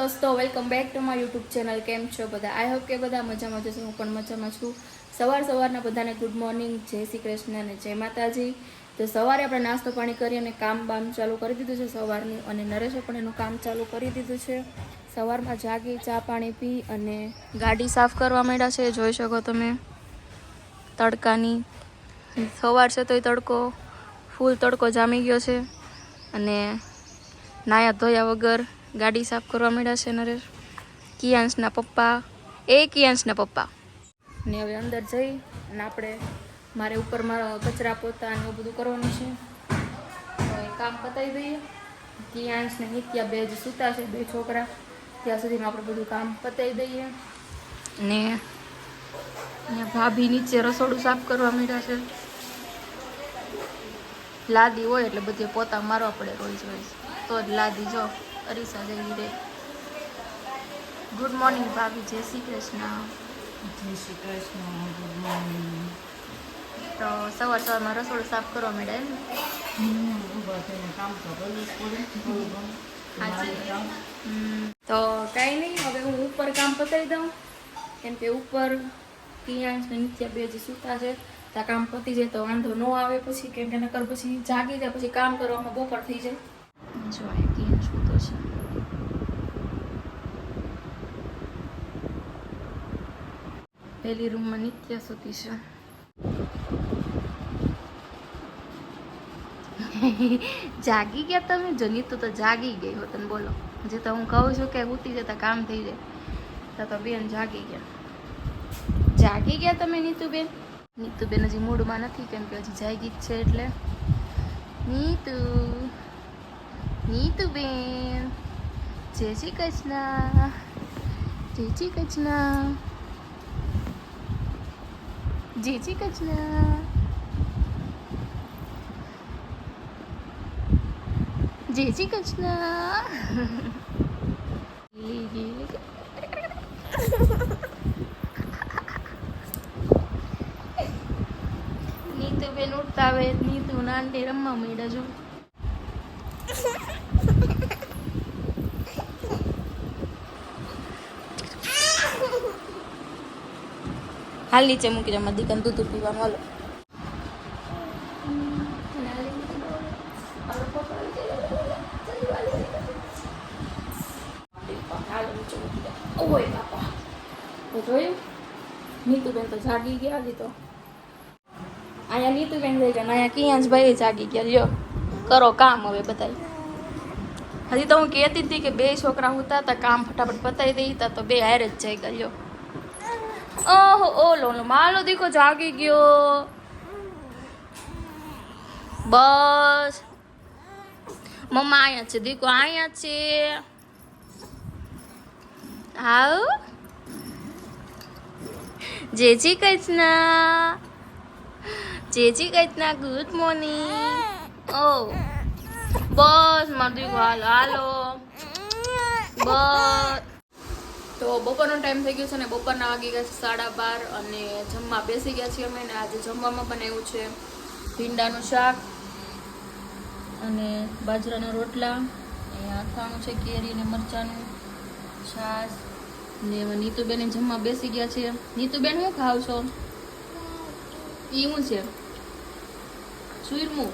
દોસ્તો welcome back to my YouTube channel કેમ છો બધા? આઈ હોપ કે બધા મજામાં જશે હું પણ મજામાં છું. સવાર સવારના બધાને ગુડ મોર્નિંગ જય શ્રી કૃષ્ણ અને જય માતાજી. તો સવારે આપણે નાસ્તો પાણી કરી અને કામ બામ ચાલુ કરી દીધું છે સવારનું અને નરેશે પણ એનું કામ ચાલુ કરી દીધું છે. સવારમાં જાગી, ચા પાણી પી અને ગાડી સાફ કરવા માંડ્યા છે. જોઈ શકો તમે તડકાની. સવાર છે તોય તડકો, ફૂલ તડકો જામી ગયો છે. અને નાયા ધોયા વગર ગાડી સાફ કરવા માંડ્યા છે નરેશ. કિયાંશના પપ્પા. એ કિયાંશના પપ્પા. ને હવે અંદર જઈ અને આપણે મારે ઉપર મારા કચરા પોતા ને એવું બધું કરવાનું છે. તો એ કામ પતાવી દઈએ. કિયાંશ ને નિત્યા બે જ સૂતા છે બે છોકરા. ત્યાં સુધીમાં આપણે બધું કામ પતાવી દઈએ. ને અહીંયા ભાભી નીચે રસોડું સાફ કરવા માંડ્યા છે. લાદી હોય એટલે બધે પોતા મારવા પડે રોજ રોજ. તો જ લાદી જો. અરીસા દેવી રે ગુડ મોર્નિંગ ભાભી. જય શ્રી કૃષ્ણ. જય શ્રી કૃષ્ણ. ગુડ મોર્નિંગ તો સવાર સવારમાં રસોડું સાફ કરવા મેડમ એમ? તો કાંઈ નહીં હવે હું ઉપર કામ પતાવી દઉં. કેમ કે ઉપર કિયાંશ ને નિત્યા બે જે સૂતા છે ત્યાં કામ પતી જાય તો વાંધો ન આવે પછી. કેમ કે નકર પછી જાગી જાય પછી કામ કરવામાં બપોર થઈ જાય. જો આ કિયાંશ સૂતો છે પેલી રૂમમાં નિત્યા સુતી છે. જાગી ગયા તમે? જો નીતુ તો જાગી ગઈ હો, તને બોલો. જે તો હું કહું છું કે ઉતી જતા કામ થઈ જાય. તો તો બેન જાગી ગયા. જાગી ગયા તમે નીતુબેન? નીતુબેન હજી મૂડમાં નથી કેમ કે હજી જાગી જ છે એટલે. નીતુ, નીતુબેન. જય શ્રી કૃષ્ણ. જય શ્રી કૃષ્ણ. જય જી કચના જી શ્રી કચના ગીલી નીતુ બેન ઉઠતા આવે નીતુ નાનટી રમવા માંડ્યા જો હાલ નીચે મૂકી દે દીકન દૂધ પીવાનું, હાલો. જોયું? નીતુબેન તો જાગી ગયા હતી તો. અહીંયા નીતુબેન રહી ગયા અહીંયા કિયાંશભાઈ જાગી ગયા. લ્યો, કરો કામ હવે બધાય. હજી તો હું કહેતી હતી કે બે છોકરા હતા તા કામ ફટાફટ પતાવી દઈ તા બે હારે જ જઈ ગયા. ઓહો ઓલો માલો દીકો જાગી ગયો. બસ. મમ્મા અહીંયા છે, દીકો અહીંયા છે. આવ જય કૈતના શ્રી કૃષ્ણ, ગુડ મોર્નિંગ. ઓ. બસ, મારું દીકો હાલો હાલો. બસ. તો બપોરનો ટાઈમ થઈ ગયો છે ને બપોરના વાગી ગયા છે સાડા બાર અને જમવા બેસી ગયા છીએ અમે ને આજે જમવામાં બનાવ્યું છે. ભીંડાનું શાક અને બાજરાના રોટલા અથાણું છે, કેરી ને મરચાંનું, છાશ ને નીતુબેન જમવા બેસી ગયા છે નીતુબેન શું ખાવ છો? એ શું છે? ચૂરમું.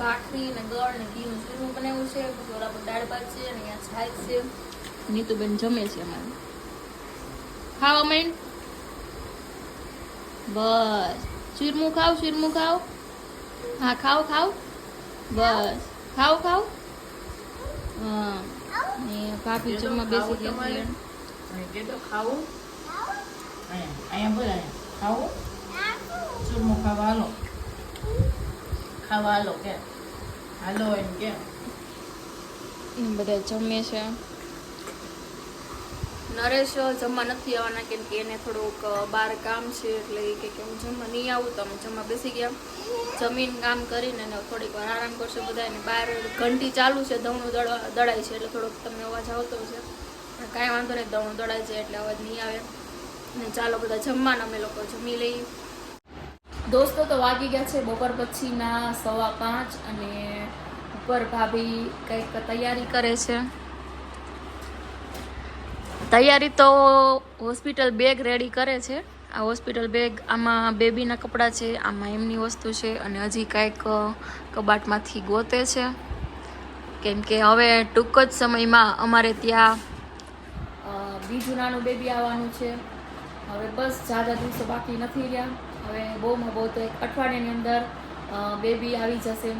ભાખરી ને ગળ ને ઘીનું સુરમું બનાવ્યું છે પછી ઓલા પર દાળ ભાત છે અને અહીંયા છાશ છે. નીતુબેન જમે છે અમારે. ખાવા માંડ બસ. ચીરમું ખાવ ચીરમું ખાવ? હા ખાવ ખાવ. બસ. ખાવ ખાવ. હા. ભાભી જમવા બેસી ગયા છે ખાવું? અહીંયા અહીંયા ખાવું? ચૂરમું ખાવા હાલો. ખાવા હાલો કે? હાલો એમ કે? બધા જમે છે. નરેશ જમવા નથી આવવાના કેમ કે એને થોડુંક બહાર કામ છે એટલે એ કે હું જમવા નહીં આવું તો અમે જમવા બેસી ગયા. જમીન કામ કરીને અને થોડીક વાર આરામ કરશે બધા એને બહાર ઘંટી ચાલુ છે દવણું દળવા દળાય છે એટલે થોડોક તમને અવાજ આવતો છે. કાંઈ વાંધો નહીં દવણું દળાય છે એટલે અવાજ નહીં આવે. ને ચાલો બધા જમવાના, અમે લોકો જમી લઈએ. દોસ્તો તો વાગી ગયા છે બપોર પછીના સવા પાંચ અને ઉપર ભાભી કંઈક તૈયારી કરે છે. તૈયારી તો હોસ્પિટલ બેગ રેડી કરે છે. આ હોસ્પિટલ બેગ આમાં બેબીના કપડાં છે, આમાં એમની વસ્તુ છે અને હજી કાંઈક કબાટમાંથી ગોતે છે. કેમ કે હવે ટૂંક જ સમયમાં અમારે ત્યાં બીજું નાનું બેબી આવવાનું છે. હવે બસ જાદા દિવસો બાકી નથી રહ્યા. હવે બહુમાં બહુ તો એક અઠવાડિયાની અંદર બેબી આવી જશે.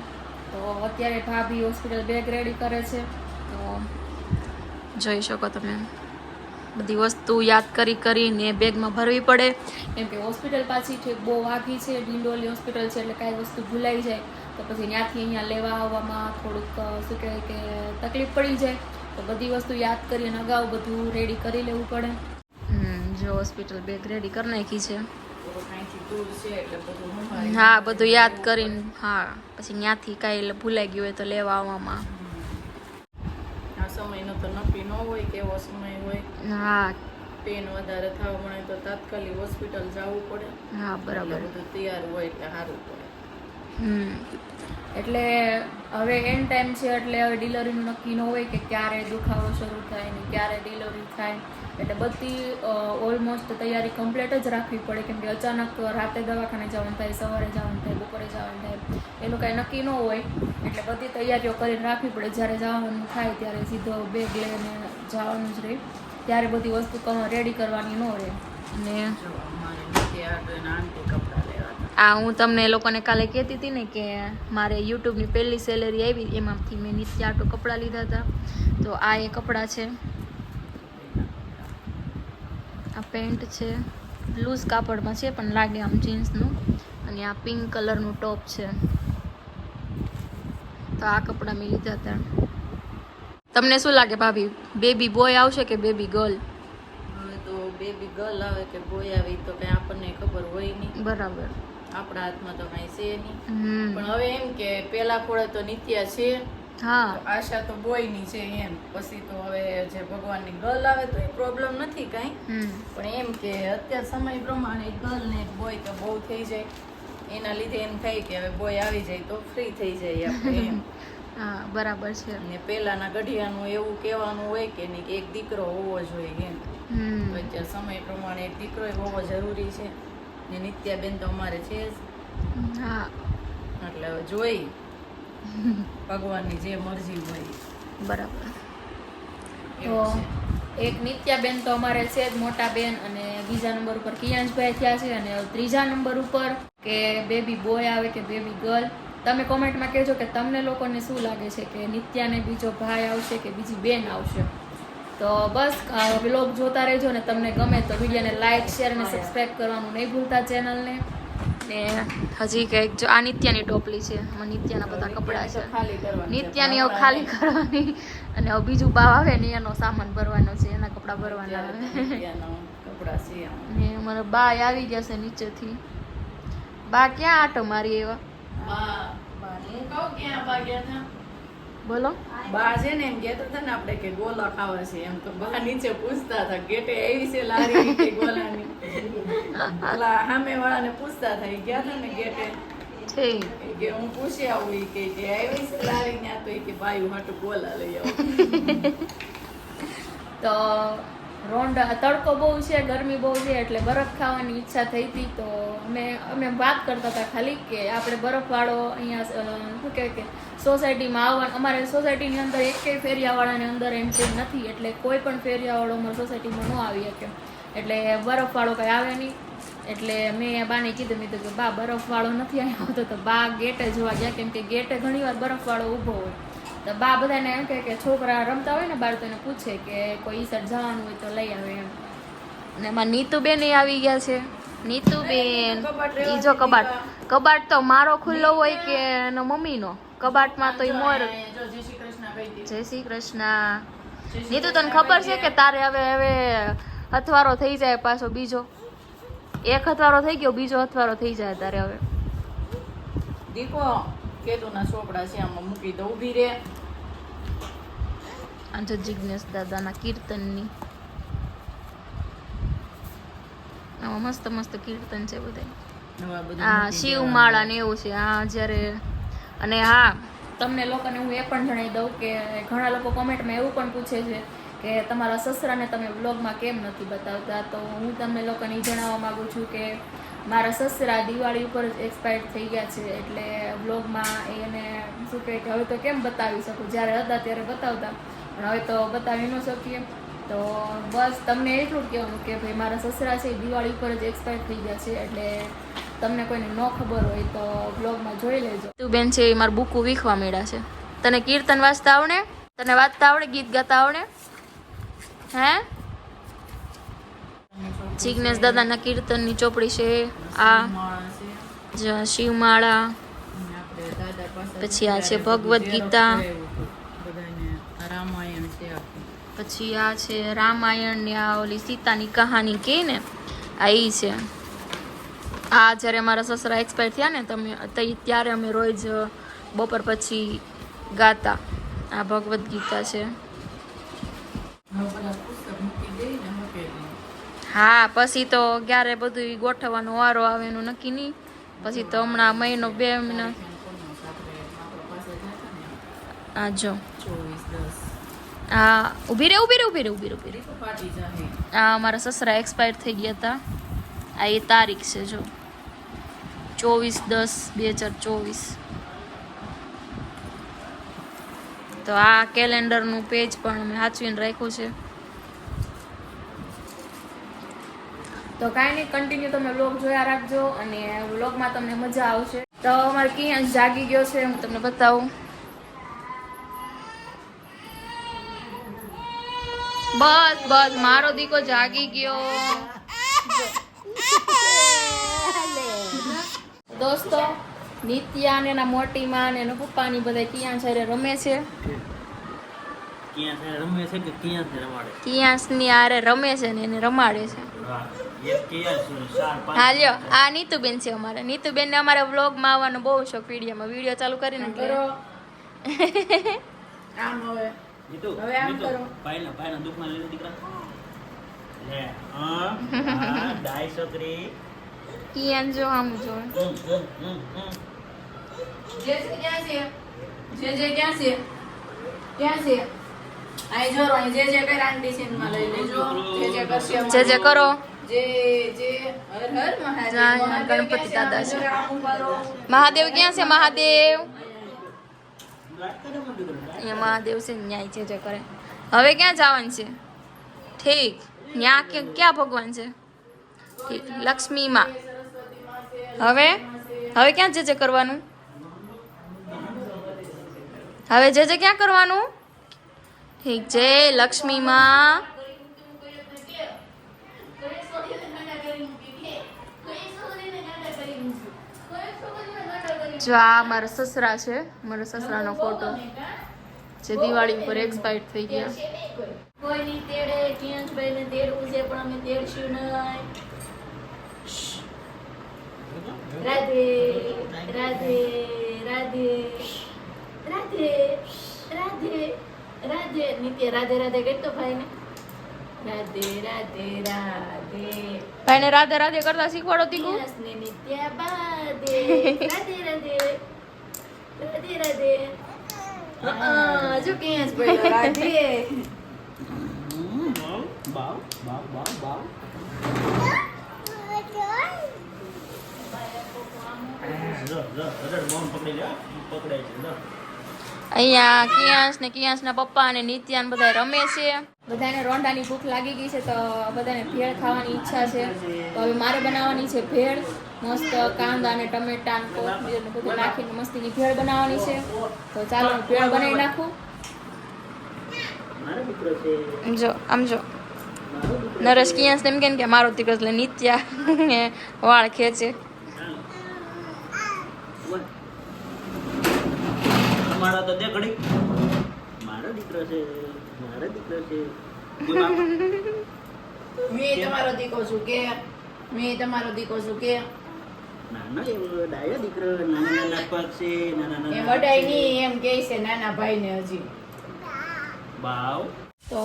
તો અત્યારે ભાભી હોસ્પિટલ બેગ રેડી કરે છે. તો જોઈ શકો તમે. બધી વસ્તુ યાદ કરી કરીને બેગમાં ભરવી પડે. કેમ કે હોસ્પિટલ પાછી છે બહુ વાઘી છે ડિંડોલી હોસ્પિટલ છે એટલે કાંઈ વસ્તુ ભૂલાઈ જાય. તો પછી ત્યાંથી અહીંયા લેવા આવવામાં થોડુંક શું કહેવાય કે તકલીફ પડી જાય. તો બધી વસ્તુ યાદ કરીને અગાઉ બધું રેડી કરી લેવું પડે. જો હોસ્પિટલ બેગ રેડી કરી નાખી છે. થોડુંક અહીંથી દૂર છે એટલે બધું સંભાળી હા બધું યાદ કરીને હા પછી ત્યાંથી કાંઈ ભૂલાઈ ગયું હોય તો લેવા આવવામાં. સમય સમયનો તો નક્કી ન હોય કેવો સમય હોય હા. પેન વધારે થવા મળે તો તાત્કાલિક હોસ્પિટલ જવું પડે. હા બરાબર. બધું તૈયાર હોય એટલે સારું પડે. હમ. એટલે હવે એન ટાઈમ છે એટલે હવે ડિલિવરીનું નક્કી ન હોય કે ક્યારે દુખાવો શરૂ થાય ને ક્યારે ડિલિવરી થાય. એટલે બધી ઓલમોસ્ટ તૈયારી કમ્પ્લીટ જ રાખવી પડે. કેમ કે અચાનક રાતે દવાખાને જવાનું થાય સવારે જવાનું થાય બપોરે જવાનું થાય એનું કાંઈ નક્કી ન હોય. એટલે બધી તૈયારીઓ કરીને રાખવી પડે. જ્યારે જવાનું થાય ત્યારે સીધો બેગ લઈને જવાનું જ રહે ત્યારે બધી વસ્તુ રેડી કરવાની ન રહે અને આ હું તમને એ લોકોને કાલે કહેતી હતી ને કે મારે યુટ્યુબની પહેલી સેલેરી આવી એમાંથી મેં નીચે આટો કપડાં લીધા હતા. તો આ એ કપડાં છે. આ પેન્ટ છે. લૂઝ કાપડમાં છે પણ લાગે આમ જીન્સનું અને આ પિંક કલરનું ટોપ છે. તો આ કપડાં મેં લીધા હતા. તમને શું લાગે ભાભી? બેબી બોય આવશે કે બેબી ગર્લ હવે તો બેબી ગર્લ આવે કે બોય આવે તો કઈ આપણને ખબર હોય નહીં. બરાબર. આપણા હાથમાં તો કઈ છે નહીં. પણ હવે એમ કે પેલા ખોળે તો નિત્યા છે. હા. આશા તો બોયની છે એમ. પછી તો હવે જે ભગવાનની ગર્લ આવે તો એ પ્રોબ્લેમ નથી કઈ. પણ એમ કે અત્યાર સમય પ્રમાણે ગર્લ ને બોય તો બહુ થઈ જાય. એના લીધે એમ થાય કે હવે બોય આવી જાય તો ફ્રી થઈ જાય આપણે એમ. હા બરાબર છે. ને પેલાના ગઢિયાનું એવું કહેવાનું હોય કે નહીં એક દીકરો હોવો જોઈએ એમ. અત્યારે સમય પ્રમાણે એક દીકરો હોવો જરૂરી છે. ને નિત્યાબેન તો અમારે છે જ. હા. એટલે જોઈ. ભગવાનની જે મરજી હોય. બરાબર. તો એક નિત્યાબેન તો અમારે છે જ મોટા બેન અને બીજા નંબર ઉપર કિયાંશભાઈ થયા છે અને ત્રીજા નંબર ઉપર કે બેબી બોય આવે કે બેબી ગર્લ તમે કોમેન્ટમાં કહેજો કે તમને લોકોને શું લાગે છે કે નિત્યાને બીજો ભાઈ આવશે કે બીજી બેન આવશે? તો બસ બ્લોગ જોતા રહેજો ને તમને ગમે તો વિડીયોને લાઇક શેર અને સબસ્ક્રાઈબ કરવાનું નહીં ભૂલતા ચેનલને ને હજી કંઈક જો આ નિત્યાની ટોપલી છે આમાં નિત્યાના બધા કપડાં છે. નિત્યાની હવે ખાલી કરવાની. અને હવે બીજું ભાવ આવે ને એનો સામાન ભરવાનો છે એના કપડાં ભરવાના આવે. કપડાં ને અમારા બા આવી ગયા છે નીચેથી. બા ક્યાં આટો મારી એવા? હું બોલો. બા છે ને એમ કેતા હતા ને આપણે કે ગોલા ખાવા છે એમ તો બા નીચે પૂછતા હતા ગેટે આવી છે લારી કે ગોલાની ઓલા સામે વાળાને પૂછતા હતા ગયા હતા ને ગેટે કે હું પૂછી આવું કે આવી છે લારી ત્યાં તો કે બાયું હાટુ ગોલા લઈ આવું તો રોંડ તડકો બહુ છે, ગરમી બહુ છે, એટલે બરફ ખાવાની ઈચ્છા થઈ હતી તો અમે અમે વાત કરતા હતા ખાલી કે આપણે બરફવાળો અહીંયા શું કહેવાય કે, સોસાયટીમાં આવવાનું, અમારે સોસાયટીની અંદર એકેય ફેરિયાવાળાની અંદર એન્ટ્રી નથી, એટલે કોઈ પણ ફેરિયાવાળો અમારી સોસાયટીમાં ન આવી શકે. એટલે બરફવાળો કંઈ આવે નહીં. એટલે મેં બાને કીધું, મેં કીધું કે બા, બરફવાળો નથી આવ્યો. તો બા ગેટે જોવા ગયા, કેમ કે ગેટે ઘણીવાર બરફવાળો ઊભો હોય. તો બા બધાને એમ કહે કે છોકરા રમતા હોય ને બાર તો એને પૂછે કે કોઈ ઈસર જવાનું હોય તો લઈ આવે એમ. અને એમાં નીતુબેન એ આવી ગયા છે. નીતુબેન, ઈ જો કબાટ. કબાટ તો મારો ખુલ્લો હોય કે એનો મમ્મીનો? કબાટમાં તો મોર જય શ્રી કૃષ્ણ. નીતુ, તને ખબર છે કે તારે હવે હવે અથવારો થઈ જાય પાછો બીજો? એક અથવારો થઈ ગયો, બીજો અથવારો થઈ જાય તારે હવે. દીકો કેદુના ચોપડા છે આમાં મૂકી દઉં ઊભી રે આ જો જિજ્ઞેશ દાદાના કીર્તનની. આમાં મસ્ત મસ્ત કીર્તન છે બધા હા આ બધું આ મૂકી શિવ માળા ને એવું છે હા જ્યારે અને હા તમને લોકોને હું એ પણ જણાવી દઉં કે ઘણા લોકો કોમેન્ટમાં એવું પણ પૂછે છે કે તમારા સસરાને તમે વ્લોગમાં કેમ નથી બતાવતા? તો હું તમને લોકોને એ જણાવવા માગું છું કે મારા સસરા દિવાળી ઉપર જ એક્સપાયર થઈ ગયા છે, એટલે વ્લોગમાં એને શું કહે કે, હવે તો કેમ બતાવી શકું? જ્યારે હતા ત્યારે બતાવતા. પણ હવે તો બતાવી ન શકીએ. તો બસ તમને એટલું કહેવાનું કે ભાઈ, મારા સસરા છે દિવાળી ઉપર જ એક્સપાયર થઈ ગયા છે, એટલે તમને કોઈને ન ખબર હોય તો બ્લોગમાં જોઈ લેજો. તું બેન છે એ મારું બુકું વીખવા મળ્યા છે. તને કીર્તન વાંચતા આવડે? તને વાંચતા આવડે, ગીત ગાતા આવડે? હે? જિગ્નેશ દાદાના કીર્તનની ચોપડી છે, આ શિવમાળા, પછી આ છે ભગવદ્ ગીતા. પછી આ છે રામાયણ ને આ ઓલી સીતાની કહાની કે ને, આ એ છે આ જ્યારે મારા સસરા એક્સપાયર થયા ને, તમે ત્યારે અમે રોજ બપોર પછી ગાતા આ ભગવદ્ ગીતા છે હવે બધા પુસ્તક મૂકી દઈ ને મૂકે નહીં. હા, પછી તો ક્યારે બધું ગોઠવવાનો વારો આવે એનું નક્કી નહીં. પછી તો હમણાં મહિનો બે મહિના. આ જો. હા ઊભી રે ઊભી રે ઊભી રે ઊભી રે ઊભી રે. આ મારા સસરા એક્સપાયર થઈ ગયા હતા. આ એ તારીખ છે જો. ચોવીસ દસ બે હજાર ચોવીસ. તો આ કેલેન્ડરનું પેજ પણ અમે સાચવીને રાખ્યું છે. તો કાંઈ નહીં કન્ટિન્યુ તમે વ્લોગ જોયા રાખજો અને વ્લોગમાં તમને મજા આવશે. તો અમારે ક્યાં જાગી ગયો છે હું તમને બતાવું. બસ બસ મારો દીકો જાગી ગયો. દોસ્તો નિત્યા ને એના મોટી માં ને એના પપ્પાની બધા કિયાંશ હારે રમે છે? ક્યાં છે રમે છે કે ક્યાં છે રમાડે? ની આરે રમે છે ને એને રમાડે છે. હા લ્યો આ નીતુબેન છે અમારે. નીતુબેન ને અમારે વ્લોગમાં આવવાનો બહુ શોખ વિડીયોમાં. વીડિયો ચાલુ કરીને આમ હવે. નીતુ હવે આમ કરો. ભાઈના ભાઈના દુઃખમાં લઈ દીકરા. લે હા ડાઈ છોકરી. કિયાન જો આમ જો. હમ. જે ક્યાં છે? જે જે ક્યાં છે? ક્યાં છે? જોરો અહીં જે જે કઈ સીનમાં લઈ લેજો. જે જે કરશે જે જે કરો. ગણપતિ? દાદા છે. મહાદેવ ક્યાં છે મહાદેવ. અહીંયા મહાદેવ છે ન્યાય છે જે કરે. હવે ક્યાં જવાનું છે? ઠીક. ન્યા ક્યાં ભગવાન છે? ઠીક. લક્ષ્મીમાં. હવે? હવે ક્યાં જે જે કરવાનું? હવે જે જે ક્યાં કરવાનું? ઠીક. છે લક્ષ્મીમાં. જો આ મારા સસરા છે મારા સસરાનો ફોટો જે દિવાળી ઉપર એક્સપાયર થઈ ગયા. કોઈની તેડે કિયાંશભાઈને તેડવું છે પણ અમે તેડશું નહીં. રાધે રાધે રાધે રાધે રાધે રાધે. નિત્ય રાધે રાધે કહેતો ભાઈને. રાધે રાધે રાધે. ભાઈને રાધે રાધે કરતા શીખવાડો તીકું નિત્ય બાધે રાધે રાધે રાધે. રાધે હા, જો ક્યાં છે ભાઈ રાધે. બાવ, બાવ, બાવ, બાવ. જો, જો, જો. અહીંયા કિયાંશ ને કિયાંશના પપ્પા અને નિત્યાન બધા રમે છે. બધાને રોંડાની ભૂખ લાગી ગઈ છે તો બધાને ભેળ ખાવાની ઈચ્છા છે. તો હવે મારે બનાવવાની છે ભેળ. મસ્ત કાંદા અને ટમેટા અને કોથમીર ને બધું નાખીને મસ્તીની ભેળ બનાવવાની છે. તો ચાલો હું ભેળ બનાવી નાખું. મારો દીકરો જો આમ જો નરેશ કિયાસ એમ કે કે મારો દીકરો એટલે નિત્યા વાળ ખેંચે. બોલ. તો દે ઘડી મારો દીકરો છે મારો દીકરો છે. મેં તમારો દીકરો છું કે મેં તમારો દીકો છું કે. નાનો એવો ડાયો દીકરો નાના નાના પગ છે નાના એ વડાઈ નહીં એમ કહે છે નાના ભાઈને હજી. બાવ. તો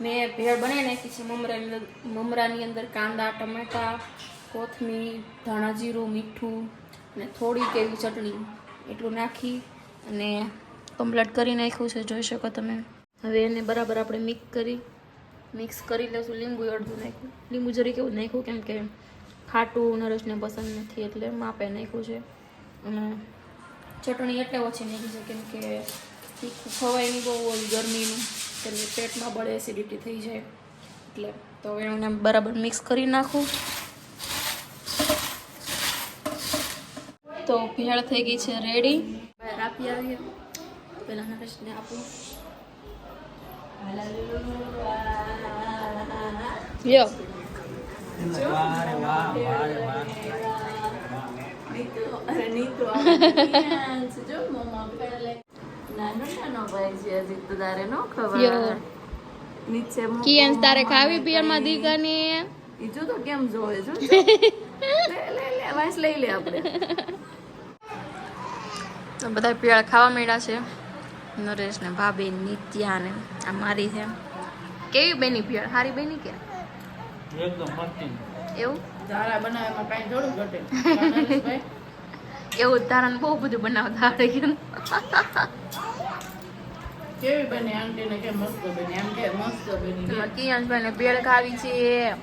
મેં ભેળ બનાવી નાખી છે મમરાની અંદર મમરાની અંદર કાંદા ટમેટા કોથમીર ધાણા જીરું મીઠું અને થોડીક એવી ચટણી એટલું નાખી અને કમ્પ્લીટ કરી નાખ્યું છે જોઈ શકો તમે. હવે એને બરાબર આપણે મિક્સ કરી મિક્સ કરી લઈશું લીંબુ અડધું નાખ્યું. લીંબુ જરી કેવું નાખ્યું? કેમ કે ખાટું નરેશને પસંદ નથી એટલે માપે નાખ્યું છે. અને ચટણી એટલે ઓછી નાખી છે, કેમ કે તીખું ખવાય નહીં બહુ હોય ગરમીનું, એટલે પેટમાં બળે એસિડિટી થઈ જાય. એટલે તો હવે એને બરાબર મિક્સ કરી નાખું. તો ભેળ થઈ ગઈ છે રેડી બહાર આપી આવીએ. પેલા નરેશને આપું. લ્યો. તો તારે ખાવી પિયરમાં માં દીકરી ઈ તો કેમ જોવે જો લે લે લે લઈ લે આપણે તો બધા પીળા ખાવા મળ્યા છે નરેશ ને ભાભી નિત્યા ને આ મારી છે કેવી બેની પીળ હારી બેની કે એકદમ મસ્તી. એવું? ધારા બનાવવામાં કાંઈ થોડું ઘટે. એવું ધારણ બહુ બધું બનાવતા આવડે કે કેવી બને આંટીને કે મસ્ત બની? આમ કે મસ્ત બની? કિયાંશભાઈ ને પીળ ખાવી છે.